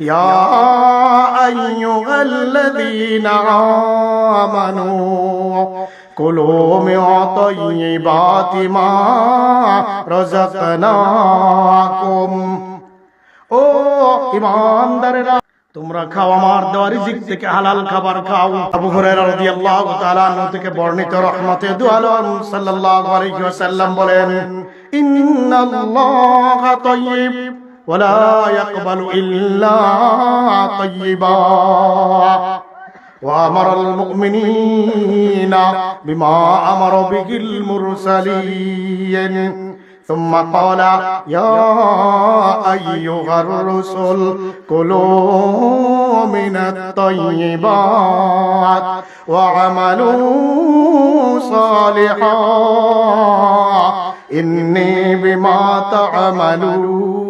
ইয়া আইয়ুহাল্লাযীনা আমানু কুলু মিন তাইয়্যিবাতি মা রাযাকনাকুম ও ইমানদারেরা, তোমরা খাও আমার দেওয়া রিজিক থেকে হালাল খাবার খাও। আবু হুরায়রা রাদিয়াল্লাহু তাআলা আনহু থেকে বর্ণিত রহমতে দু আলম সাল্লাল্লাহু আলাইহি ওয়াসাল্লাম বলেন, ইন্নাল্লাহা তাইয়্যিব। ولا يقبل إلا طيبا. وأمر المؤمنين بما أمر به المرسلين. ثم قال يا أيها الرسل كلوا من الطيبات وعملوا صالحا. إني بما تعملون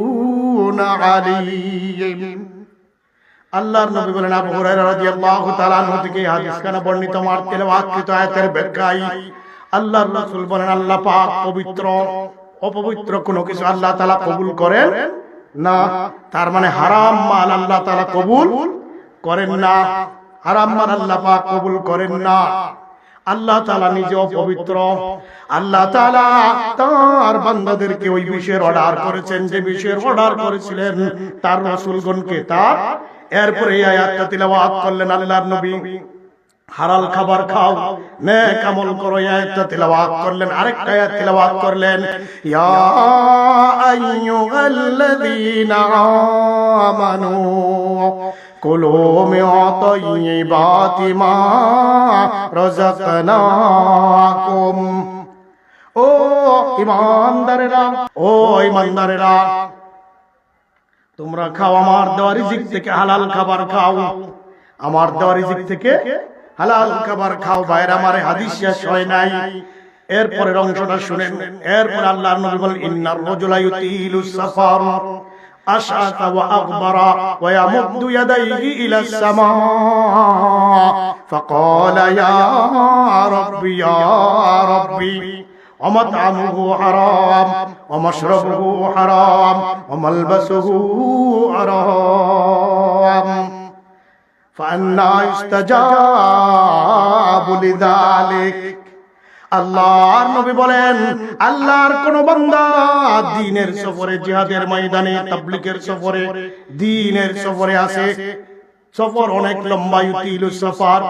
আলিম বর্ণিত বলেন পবিত্র, অপবিত্র কোনো কিছু আল্লাহ তালা কবুল করেন না। তার মানে হারাম মাল আল্লাহ তালা কবুল করেন না। হারাম মাল আল্লাহ পাক কবুল করেন না। আল্লাহ তালা নিজে অপবিত্র। আল্লাহ তালা তার বান্দাদেরকে ওই বিষয়ের অর্ডার করেছেন, যে বিষয়ের অর্ডার করেছিলেন, তার রাসূলগণকে তার। এরপরে এই আয়াতটা তিলাওয়াত করলেন আল্লাহর নবী। হারাল খাবার খাও, নেক আমল করো আয়াতটা তিলাওয়াত করলেন। আরেকটা আয়াত তিলাওয়াত করলেন, ইয়া আইয়ুহাল্লাযীনা আমানু। কুলু মিন তাইয়্যিবাতি মা রাযাকনাকুম ও ইমানদারেরা ও ইমানদারেরা, তোমরা খাও, আমার দেওয়া রিজিক থেকে হালাল খাবার খাও। আমার দেওয়া রিজিক থেকে হালাল খাবার খাও বাইরে আমার হাদিস শেষ হয় নাই। এরপরের অংশটা শুনেন। এরপর আল্লাহ নবী বলেন, ইন্নার রাজুলা ইউতিলু সাফার। أشعث وأغبر ويمد يديه إلى السماء. فقال يا ربي يا ربي ومطعمه حرام ومشربه حرام وملبسه حرام. فأنا يستجاب لذلك. আল্লাহর নবী বলেন, আল্লাহর কোন বান্দা দিনের সফরে, জিহাদের ময়দানে, তাবলিগের সফরে, দিনের সফরে আছে সফর অনেক লম্বা, ইউতিল সফর।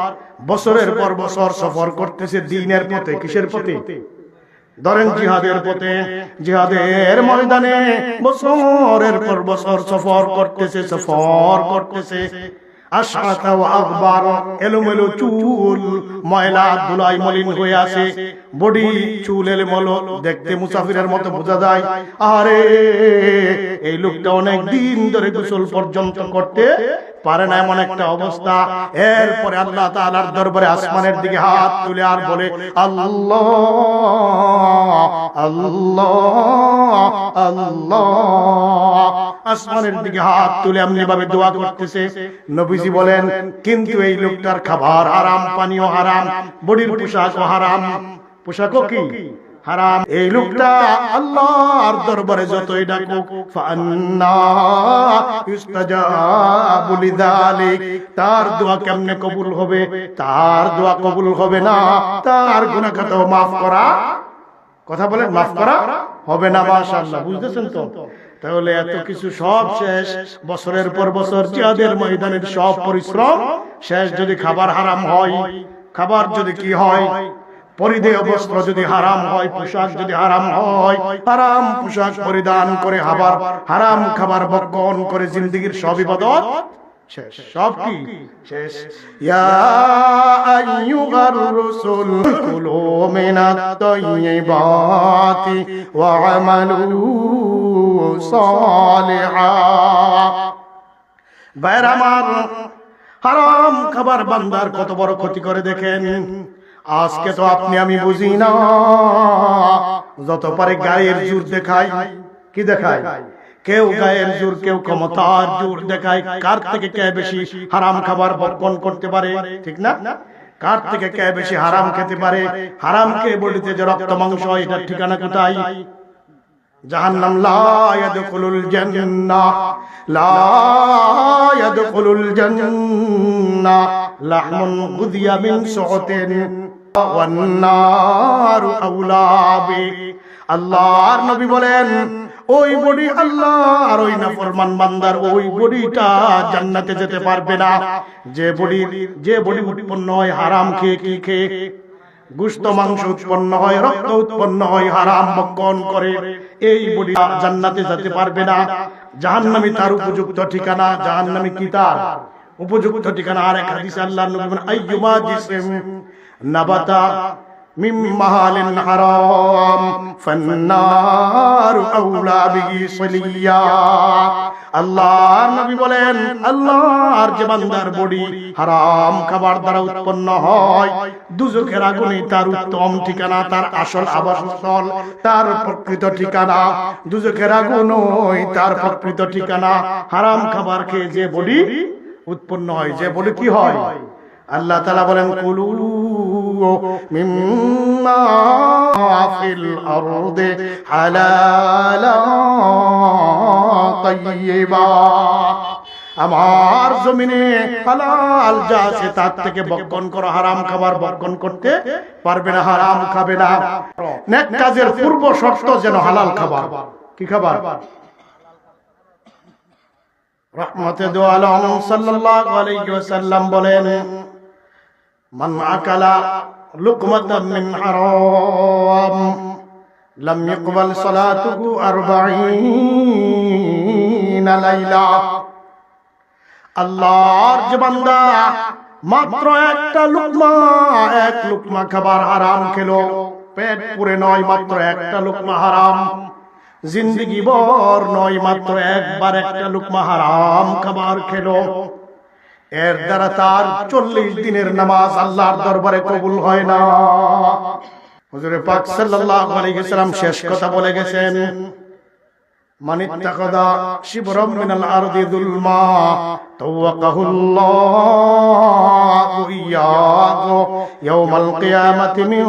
বছরের পর বছর সফর করতেছে দিনের পথে, কিসের পথে? ধরেন জিহাদের পথে, জিহাদের ময়দানে বছরের পর বছর সফর করতেছে সফর করতেছে। করতে পারে না এমন একটা অবস্থা। এরপরে আল্লাহ তাআলার দরবারে আসমানের দিকে হাত তুলে আর বলে, আল্লাহ আল্লাহ আল্লাহ। আসমানের দিকে হাত তুলে এমনি ভাবে দোয়া করতেছে। নবীজি বলেন, কিন্তু এই লোকটার খাবার হারাম, পানীয় হারাম, বডির পোশাকও হারাম। পোশাকও কি? হারাম। এই লোকটা আল্লাহর দরবারে যতই ডাকুক তার দোয়া কেমনে কবুল হবে? তার দোয়া কবুল হবে না। তার গুনাহ খাতাও maaf করা, কথা বলেন, মাফ করা হবে না, মাশাআল্লাহ। বুঝতেছেন তো? তাহলে এত কিছু সব শেষ। বছরের পর বছর জিহাদের ময়দানের সব পরিশ্রম। শেষ যদি খাবার হারাম হয় খাবার যদি কি হয় পরিধেয় বস্ত্র যদি হারাম হয় পোশাক যদি হারাম হয় হারাম পোশাক পরিধান করে আবার হারাম খাবার বক্ষণ করে জিন্দগির সব ইবাদত। শেষ। সব কি? শেষ। ইয়া আইয়ুহার রাসূল কুলু মিনাত তাইয়্যিবাতি ওয়া আমালু সালিহা। বাইরে হারাম খাবার বান্দার কত বড় ক্ষতি করে দেখেন। আজকে তো আপনি আমি বুঝি না। যত পারে গায়ের জোর দেখায়, কি দেখায়? কেউ গায়ের জোর, কেউ ক্ষমতার জোর দেখায়। কার থেকে কে বেশি হারাম খাবার বর্জন করতে পারে? ঠিক না? কার থেকে কে বেশি হারাম খেতে পারে? হারাম কে বলিতে যে রক্ত মাংস এটার ঠিকানা কোথায়? জাহান্নাম লা ইয়াদখুলুল জান্নাহ লা ইয়াদখুলুল জান্নাহ লাহমুন গুদিয়া মিন সুহতিন ওয়ান নারু আউলা বি। আল্লাহর নবী বলেন, ওই বডি আল্লাহ আর ওই নাফরমান বান্দার ওই বডিটা জান্নাতে যেতে পারবে না। যে বডি যে বডি উৎপন্ন হয় হারাম খেয়ে কি খেয়ে, গুস্ত মাংস উৎপন্ন হয়, রক্ত উৎপন্ন হয়, হারাম বক্ষণ করে। এই বডি জান্নাতে যেতে পারবে না। জাহান্নামী তার উপযুক্ত ঠিকানা, জাহান্নামী কি তার? উপযুক্ত ঠিকানা আর এক হাদিসে আল্লাহ নবী আইয়ুমা জিসম নাবাতা মিম মাহালিন হারাম ফান্নারু আউলা বিহি সলিয়া আল্লাহর নবী বলেন আল্লাহর যে বান্দার বডি হারাম খাবার দ্বারা উৎপন্ন হয় দুজখের আগুনে তার উত্তম ঠিকানা তার আসল আবাসস্থল তার প্রকৃত ঠিকানা। দুজখের আগুন ওই তার প্রকৃত ঠিকানা। হারাম খাবার খেয়ে যে বডি উৎপন্ন হয়, যে বডি কি হয়? আল্লাহ তালা বলেন, কুলু মিম্মা ফিল আরদে হালালা তাইয়্যিবা আমার জমিনে হালাল যা আছে তার থেকে বক্ষণ করো, হারাম খাবার বক্ষণ করতে পারবে না, হারাম খাবে না। নেক কাজের পূর্ব শর্ত যেন হালাল খাবার। কি খাবার? রহমতে দো আলম সাল্লাল্লাহু আলাইহি ওয়াসাল্লাম বলেন মান আকালা লুকমাতাম মিন হারাম, লাম ইকবাল সালাতুহু 40 লাইলা। আল্লাহর যে বান্দা মাত্র একটা লুকমা, এক লুকমা খাবার হারাম খেলো। পেট পুরে নয় মাত্র একটা লুকমা হারাম। জিন্দগি বর নয় মাত্র একবার একটা লুকমা হারাম খাবার খেলো। এর দ্বারা তার চল্লিশ দিনের নামাজ আল্লাহর দরবারে কবুল হয় না। হুজুরে পাক সাল্লাল্লাহু আলাইহি সাল্লাম শেষ কথা বলে গেছেন মানিত্তাকাদা শিবরম মিনাল আরদি দুলমা তাওয়াকাহুল্লাহু ইয়াহু ইয়াউমাল কিয়ামাতি মিন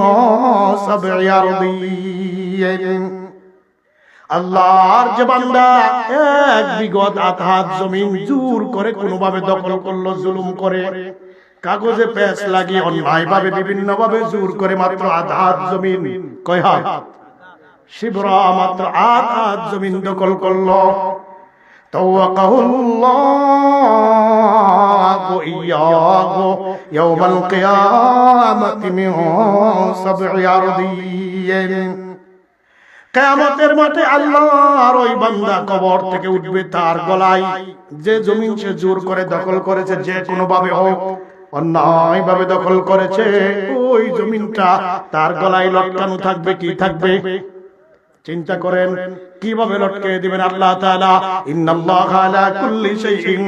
আরদিয়িন আল্লাহর যে বান্দা এক বিগত আধাত জমিন জোর করে কোনোভাবে দখল করলো জুলুম করে কাগজে প্যাচ লাগিয়ে অন্যায় ভাবে বিভিন্ন ভাবে জোর করে মাত্র আধাত জমিন কয় হাত শিবরা মাত্র আধ হাত জমিন দখল করলো توقه الله إياه يوم القيامة من سبع أرضين কেয়ামতের মাঠে আল্লাহর ওই বান্দা কবর থেকে উঠবে তার গলায়। যে জমিন সে জোর করে দখল করেছে, যে কোনো ভাবে হোক অন্যায় ভাবে দখল করেছে, ওই জমিনটা তার গলায় লটকানো থাকবে, কি থাকবে? চিন্তা করেন, কীভাবে লটকে দিবেন আল্লাহ আলা কুল্লি শাইইন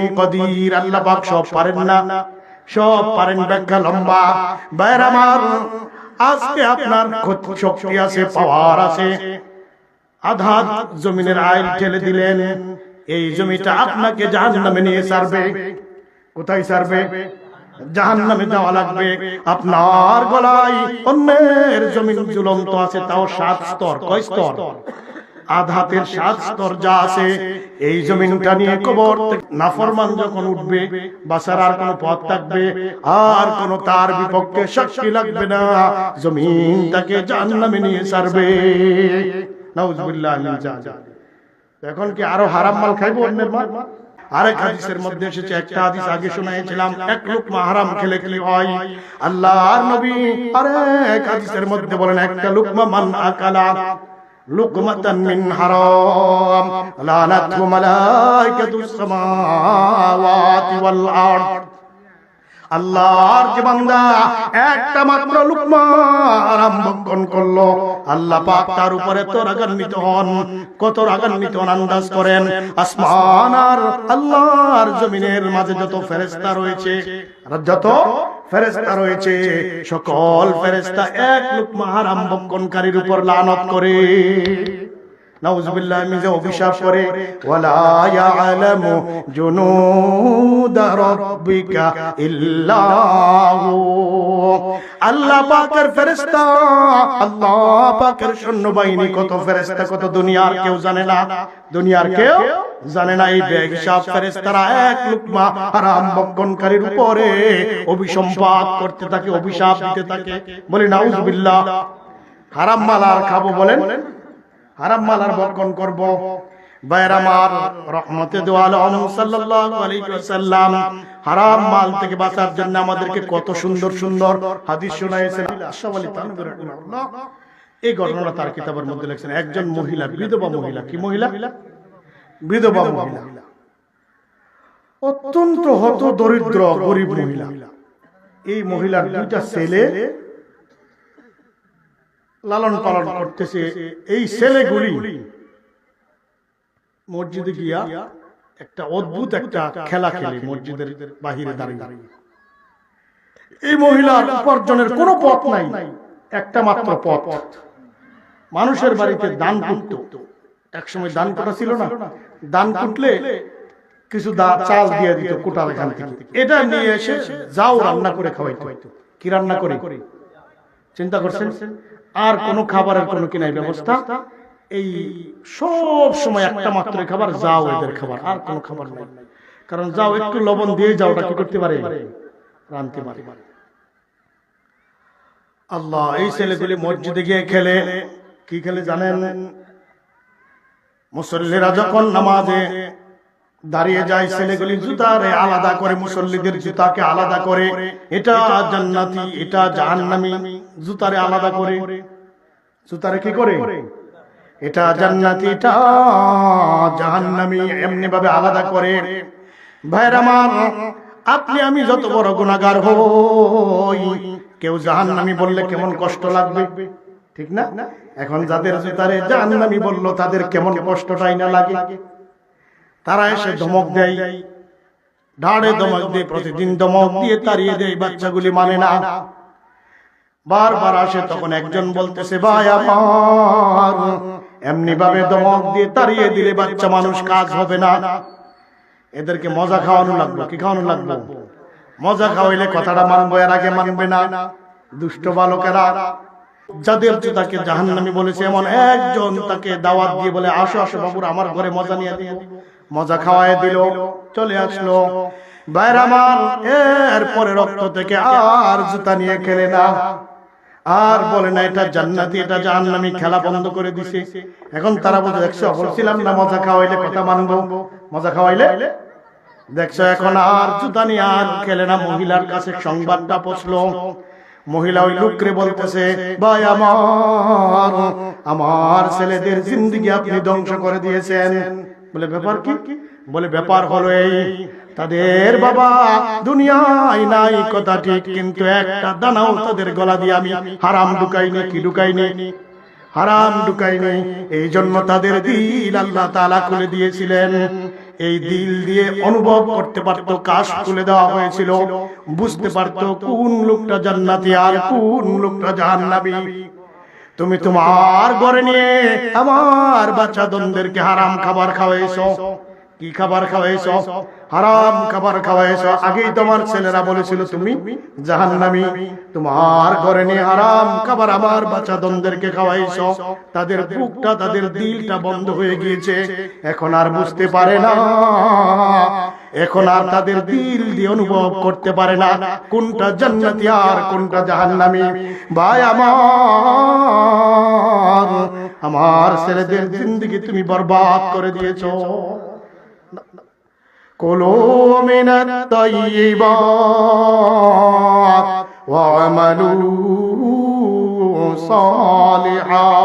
আল্লাহ পাক সব পারেন না, সব পারেন ব্যাখ্যা লম্বা। বাইর আমার, আজকে আপনার শক্তি আছে, পাওয়ার আছে। আধাত জমিনের আইল ঠেলে দিলেন। এই জমিটা আপনাকে জাহান্নামে নিয়ে সারবে। কোথায় সারবে? জাহান্নামে দেওয়া লাগবে। আপনার গলায় অন্যের জমিন ঝুলন্ত আছে, তাও সাত স্তর। কয় স্তর? আধাতের সাত স্তর যা আছে, এই জমিনটা নিয়ে কবর নাফরমান যখন উঠবে, বাসার আর কোনো পথ থাকবে, আর কোনো তার বিপক্ষে সাক্ষী লাগবে না। জমিন তাকে জাহান্নামে নিয়ে সারবে। নাউজুবিল্লাহ মিন জালিক। এখন কি আরও হারাম মাল খাইবো অন্যের মাল? আরেক হাদিসের মধ্যে এসেছে, একটা হাদিস আগে শুনাইছিলাম, এক লোকমা হারাম খেলে খেলে হয়? আল্লাহর নবী আরেক হাদিসের মধ্যে বলেন, একটা লোকমা মান আকালা লুকমাতান মিন হারাম, লানাতহু মালাইকাতুস সামাওয়াতি ওয়াল আরদ। আল্লাহর যে বান্দা, একটা মাত্র লুকমা আরাম করল। আল্লাহ পাক তার উপরে তো রাগান্বিত হন, কত রাগান্বিত হন, আন্দাজ করেন, আসমান আর আল্লাহর জমিনের মাঝে যত ফেরেশতা রয়েছে যত ফেরেশতা রয়েছে, সকল ফেরেশতা এক লুকমা ভক্ষণকারীর উপর লানত করে। নাউজুবিল্লাহ মিজে অভিশাপ করে ওয়ালা ইয়ালামু জুনুদা রাব্বিকা ইল্লাহু। আল্লাহ পাকের ফেরেশতা আল্লাহ পাকের সৈন্যবাহিনী কত ফেরেশতা কত দুনিয়ার কেউ জানে না। দুনিয়ার কেউ জানে না এই বেহিসাব ফেরেশতারা এক লুকমা হারাম ভক্ষণকারীর উপরে অভিসম্পাত করতে থাকে অভিশাপ দিতে থাকে। বলি নাউজুবিল্লাহ হারাম মাল আর খাব বলেন? হারাম মাল আর ভক্ষণ করব। বাইরামার রহমতে দোয়াল সাল্লাল্লাহু আলাইহি ওয়াসাল্লাম হারাম মাল থেকে বাঁচার জন্য আমাদেরকে কত সুন্দর সুন্দর হাদিস শোনাইছেন। আশরাফ আলী রাহিমাহুল্লাহ, এই ঘটনাটা তার কিতাবের মধ্যে লিখছেন। একজন মহিলা, বিধবা মহিলা, কি মহিলা? বিধবা মহিলা। অত্যন্ত হত দরিদ্র গরিব মহিলা। এই মহিলার দুইটা ছেলে লালন পালন করতেছে এই ছেলেগুলি। মসজিদে গিয়া একটা অদ্ভুত একটা খেলা খেলে মসজিদের বাহিরে দাঁড়িয়ে। এই মহিলার উপার্জনের কোনো পথ নাই একটা মাত্র পথ। মানুষের বাড়িতে দান কুটত একসময় দান কোটা ছিল না। দান কুটলে কিছু দা- চাল দিয়ে দিত কোটার এখান থেকে। এটা নিয়ে এসে যাও রান্না করে খাওয়াইতো। কি রান্না করে? চিন্তা করছেন? আর কোনো খাবারের কোনো কিনাই ব্যবস্থা? এই সব সময় একটা মাত্র খাবার যাও এদের খাবার। আর কোনো খাবার নাই। কারণ যাও একটু লবণ দিয়ে যাওটা কি করতে পারে? রানতে পারে। আল্লাহ এই ছেলেগুলি মসজিদে গিয়ে খেলে। কি খেলে জানেন? মুসল্লিরা যখন নামাজে দাঁড়িয়ে যায় ছেলেগুলি জুতারে আলাদা করে মুসল্লিদের জুতাকে আলাদা করে। এটা জান্নাতি এটা জাহান্নামি। জুতারে আলাদা করে। জুতারে কি করে? এটা জান্নাতি এটা জাহান্নামি এমনি ভাবে আলাদা করে। ভাইর আমার আপনি আমি যত বড় গুণাগার হই কেউ জাহান্নামি বললে কেমন কষ্ট লাগবে? ঠিক না? এখন যাদের জুতারে জাহান্নামি বলল তাদের কেমন কষ্টটাই না লাগে। তারা এসে ধমক দেয়। ঢাড়ে ধমক দিয়ে প্রতিদিন ধমক দিয়ে তাড়িয়ে দেয় বাচ্চাগুলি মানে না। বারবার আসে তখন একজন বলতেছে, ভাই আমার। এমনি ভাবে ধমক দিয়ে তাড়িয়ে দিলে বাচ্চা মানুষ কাজ হবে না। এদেরকে মজা খাওয়ানো লাগল কি খাওয়ানো লাগল মজা খাওয়াইলে কথাটা মানবো, এর আগে মানবে না। দুষ্ট বালকেরা যাদের তাকে জাহান্নামি বলেছে, এমন একজন তাকে দাওয়াত দিয়ে বলে, আসো আসো বাবুর, আমার ঘরে মজা নিয়ে দিও মজা খাওয়ায় দিল, চলে আসলো। বাইর আমার এরপরে রক্ত থেকে আর জুতা নিয়ে খেলে না। আর বলে না, এটা জান্নাতি, এটা জাহান্নামি, খেলা বন্ধ করে দিছে। এখন তারা বলতে দেখছ, বলছিলাম না, মজা খাওয়াইলে কথা মানবো। মজা খাওয়াইলে? দেখছ, এখন আর জুতা নিয়ে আর খেলে না, মহিলার কাছে সংবাদটা পৌঁছলো। মহিলা ওই লোকরে বলতেছে, ভাই আমার আমার ছেলেদের জিন্দিগি আপনি ধ্বংস করে দিয়েছেন। বলে, ব্যাপার কি? বলে, ব্যাপার হলো এই তাদের বাবা দুনিয়ায় নাই, কথা ঠিক, কিন্তু একটা দানাও তাদের গলা দিয়ে আমি হারাম ঢুকাইনি, কি ঢুকাইনি? হারাম ঢুকাইনি। এই জন্য তাদের দিল আল্লাহ তালা খুলে দিয়েছিলেন। এই দিল দিয়ে অনুভব করতে পারতো, কাশ খুলে দেওয়া হয়েছিল। বুঝতে পারতো কোন লোকটা জান্নাতি আর কোন লোকটা জাহান্নাবী তুমি তোমার ঘরে নিয়ে আমার বাচ্চা দনদেরকে হারাম খাবার খাওয়াইছো। কি খাবার খাওয়াইছো হারাম খাবার খাওয়াইছো আগেই তোমার ছেলেরা বলেছিল তুমি, জাহান্নামী, তোমার ঘরে নিয়ে হারাম খাবার আমার বাচ্চা দনদেরকে খাওয়াইছো তাদের বুকটা, তাদের দিলটা বন্ধ হয়ে গিয়েছে। এখন আর বুঝতে পারে না। এখন আর তাদের দিল দিয়ে অনুভব করতে পারে না। কোনটা জান্নাতি আর কোনটা জাহান্নামী? ভাই আমার আমার ছেলেদের জিন্দগি তুমি বরবাদ করে দিয়েছ। كلوا من الطيبات واعملوا صالحا.